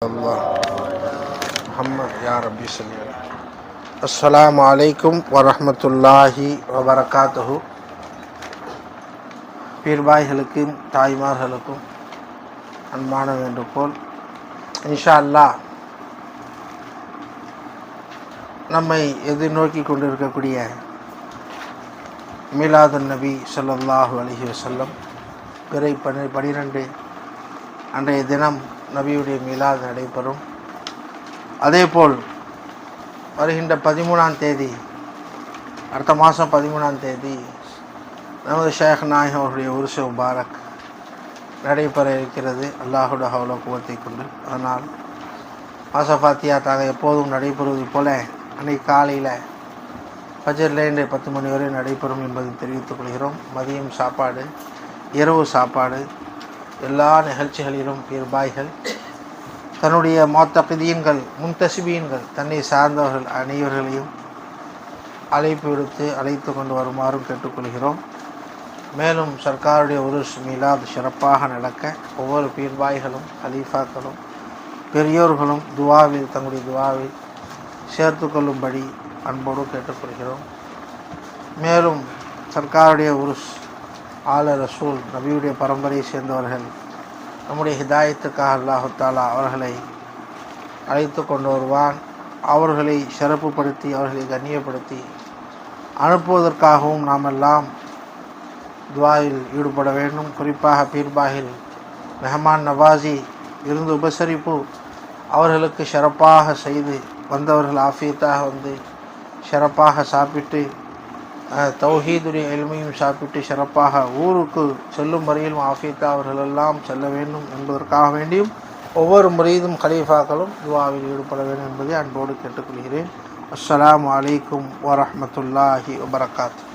الله محمد يا ربي صل على السلام عليكم ورحمة الله وبركاته பீர்பாய்களுக்கும் தாய்மார்களுக்கும் அன்பான வேண்டுகோள் இன்ஷா அல்லாஹ் நம்மை எதிர்நோக்கி கொண்டிருக்கக்கூடிய மீலாதுன் நபி ஸல்லல்லாஹு அலைஹி வஸல்லம் பிறை பனி பனிரெண்டு அன்றைய தினம் நபியுடைய மீலாது நடைபெறும். அதேபோல் வருகின்ற பதிமூணாம் தேதி அடுத்த மாதம் பதிமூணாம் தேதி நமது ஷேக் நாயகம் அவர்களுடைய உருசு முபாரக் நடைபெற இருக்கிறது. அல்லாஹுட ஹவுல குவத்தை கொண்டு. அதனால் மாசஃபாத்தியா தாங்க எப்போதும் நடைபெறுவது போல அன்னைக்கு காலையில் ஃபஜர்லேருந்து பத்து மணி வரை நடைபெறும் என்பதை தெரிவித்துக் கொள்கிறோம். மதியம் சாப்பாடு இரவு சாப்பாடு எல்லா நிகழ்ச்சிகளிலும் பீர்பாய்கள் தன்னுடைய மொத்தபிதியன்கள் முன்தசிபியன்கள் தன்னை சார்ந்தவர்கள் அனைவர்களையும் அழைப்பு விடுத்து அழைத்து கொண்டு வருமாறும் கேட்டுக்கொள்கிறோம். மேலும் சர்க்காருடைய ஒரு மிலாத் சிறப்பாக நடக்க ஒவ்வொரு பீர்பாய்களும் ஹலீஃபாக்களும் பெரியோர்களும் துவாவில் தங்களுடைய துவாவில் சேர்த்து கொள்ளும்படி அன்போடு கேட்டுக்கொள்கிறோம். மேலும் சர்க்காருடைய உருஸ் ஆல ரசூல் நபியுடைய பரம்பரையை சேர்ந்தவர்கள் நம்முடைய ஹிதாயத்துக்காக அல்லாஹாலா அவர்களை அழைத்து கொண்டு வருவான். அவர்களை சிறப்புப்படுத்தி அவர்களை கண்ணியப்படுத்தி அனுப்புவதற்காகவும் நாம் எல்லாம் துவாயில் ஈடுபட வேண்டும். குறிப்பாக பீர்பாகில் மெஹமான் நவாசி இருந்து உபசரிப்பு அவர்களுக்கு சிறப்பாக செய்து வந்தவர்கள் ஆஃபியத்தாக வந்து சிறப்பாக சாப்பிட்டு தௌஹீதுடைய எளிமையும் சாப்பிட்டு சிறப்பாக ஊருக்கு செல்லும் வரையிலும் ஆஃபியத்தா அவர்களெல்லாம் செல்ல வேண்டும் என்பதற்காக வேண்டியும் ஒவ்வொரு முறையிலும் கலீஃபாக்களும் துவாவில் ஈடுபட வேண்டும் என்பதை அன்போடு கேட்டுக்கொள்கிறேன். அஸ்லாம் அலைக்கும் வரஹ்மத்துல்லாஹி வபரகாத்து